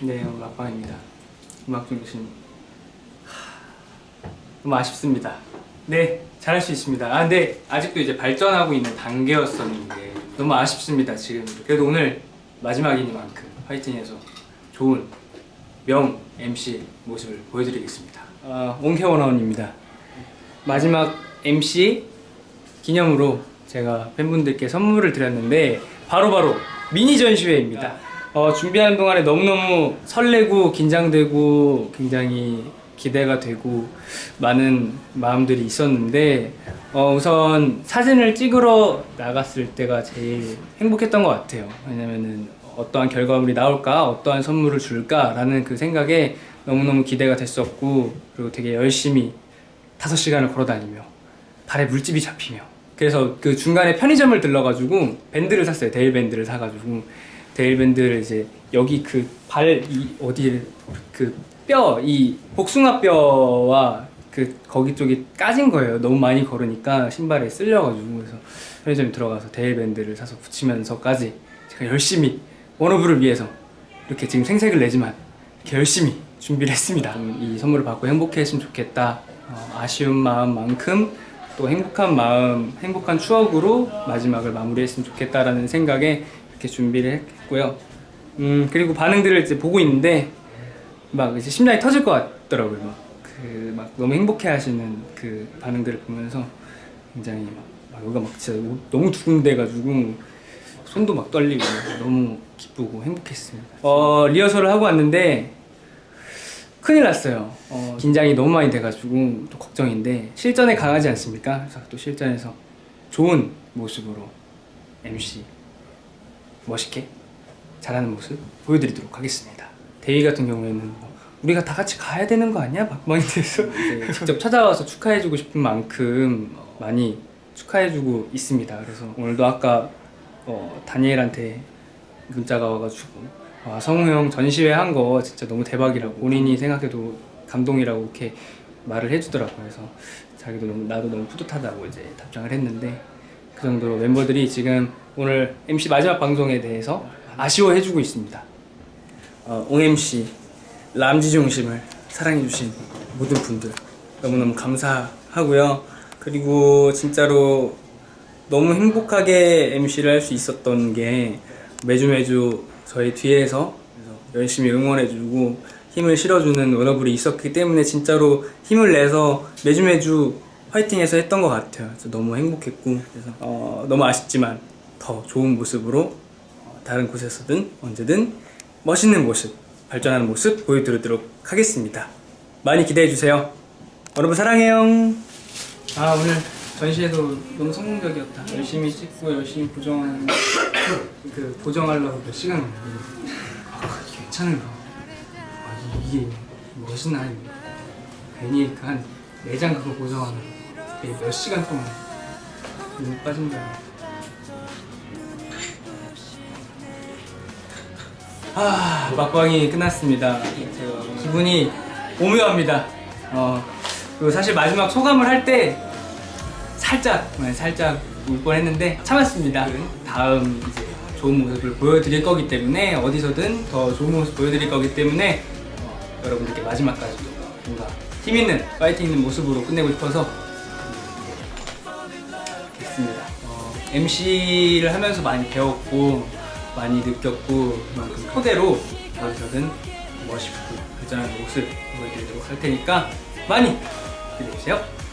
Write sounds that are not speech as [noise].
네, 오늘 막방입니다. 음악 중심. 너무 아쉽습니다. 네, 잘할 수 있습니다. 아, 근데 아직도 이제 발전하고 있는 단계였었는데 너무 아쉽습니다. 지금 그래도 오늘 마지막이니만큼 화이팅해서 좋은 명 MC 모습을 보여드리겠습니다. 아, 옹태원원입니다. 마지막 MC 기념으로 제가 팬분들께 선물을 드렸는데 바로바로 미니 전시회입니다. 어, 준비하는 동안에 너무너무 설레고 긴장되고 굉장히 기대가 되고 많은 마음들이 있었는데 어, 우선 사진을 찍으러 나갔을 때가 제일 행복했던 것 같아요. 왜냐면은 어떠한 결과물이 나올까, 어떠한 선물을 줄까라는 그 생각에 너무너무 기대가 됐었고 그리고 되게 열심히 다섯 시간을 걸어 다니며 발에 물집이 잡히며. 그래서 그 중간에 편의점을 들러가지고 밴드를 샀어요. 데일 밴드를 사가지고 데일 밴드를 이제 여기 그 발 이 어디 그뼈 이 복숭아 뼈와 그 거기 쪽이 까진 거예요 너무 많이 걸으니까 신발에 쓸려가지고 그래서 편의점 들어가서 데일 밴드를 사서 붙이면서까지 제가 열심히 워너브를 위해서 이렇게 지금 생색을 내지만 이렇게 열심히 준비를 했습니다. 음, 이 선물을 받고 행복했으면 좋겠다. 어, 아쉬운 마음만큼 또 행복한 마음, 행복한 추억으로 마지막을 마무리했으면 좋겠다라는 생각에 이렇게 준비를 했고요. 음, 그리고 반응들을 이제 보고 있는데 막 이제 심장이 터질 것 같더라고요. 막, 그, 막 너무 행복해 하시는 그 반응들을 보면서 굉장히 막, 막 여기가 막 진짜 너무 두근대가지고 손도 막 떨리고 너무 기쁘고 행복했습니다. 어, 리허설을 하고 왔는데 큰일 났어요. 어, 긴장이 너무 많이 돼가지고 또 걱정인데 실전에 강하지 않습니까? 그래서 또 실전에서 좋은 모습으로 MC 멋있게 잘하는 모습 보여드리도록 하겠습니다. 대위 같은 경우에는 뭐 우리가 다 같이 가야 되는 거 아니야? 막방에 대해서 이제 [laughs] 직접 찾아와서 축하해주고 싶은 만큼 어, 많이 축하해주고 있습니다. 그래서 오늘도 아까 어, 다니엘한테 문자가 와가지고 와 성우 형 전시회 한 거 진짜 너무 대박이라고 본인이 생각해도 감동이라고 이렇게 말을 해주더라고요. 그래서 자기도 너무 나도 너무 뿌듯하다고 이제 답장을 했는데 그 정도로 멤버들이 지금 오늘 MC 마지막 방송에 대해서 아쉬워해주고 있습니다. 어, 옹MC 람지 중심을 사랑해주신 모든 분들 너무너무 감사하고요. 그리고 진짜로 너무 행복하게 MC를 할 수 있었던 게 매주 매주 저희 뒤에서 열심히 응원해주고 힘을 실어주는 워너블이 있었기 때문에 진짜로 힘을 내서 매주 매주 화이팅해서 했던 것 같아요. 너무 행복했고 그래서 어, 너무 아쉽지만 더 좋은 모습으로 어, 다른 곳에서든 언제든 멋있는 모습 발전하는 모습 보여드리도록 하겠습니다. 많이 기대해 주세요. 여러분 사랑해요. 아 오늘 전시회도 너무 성공적이었다. 열심히 찍고 열심히 보정 [coughs] 그 보정하려고 몇 시간 걸리고 아 괜찮은가? 아 이- 이게 멋있나? 괜히 그한 내장 그거 보정하는 몇 시간 동안 눈 빠진다. 아 막방이 끝났습니다. 제가 기분이 오묘합니다. 어 그리고 사실 마지막 소감을 할 때 살짝 네, 살짝 울 뻔했는데 참았습니다. 다음 이제 좋은 모습을 보여드릴 거기 때문에 어디서든 더 좋은 모습 보여드릴 거기 때문에 어, 여러분들께 마지막까지도 뭔가 힘 있는 파이팅 있는 모습으로 끝내고 싶어서 됐습니다. 어, MC를 하면서 많이 배웠고 많이 느꼈고 그만큼 토대로 어디서든 멋있고 발전하는 모습 보여드리도록 할 테니까 많이 기대해주세요.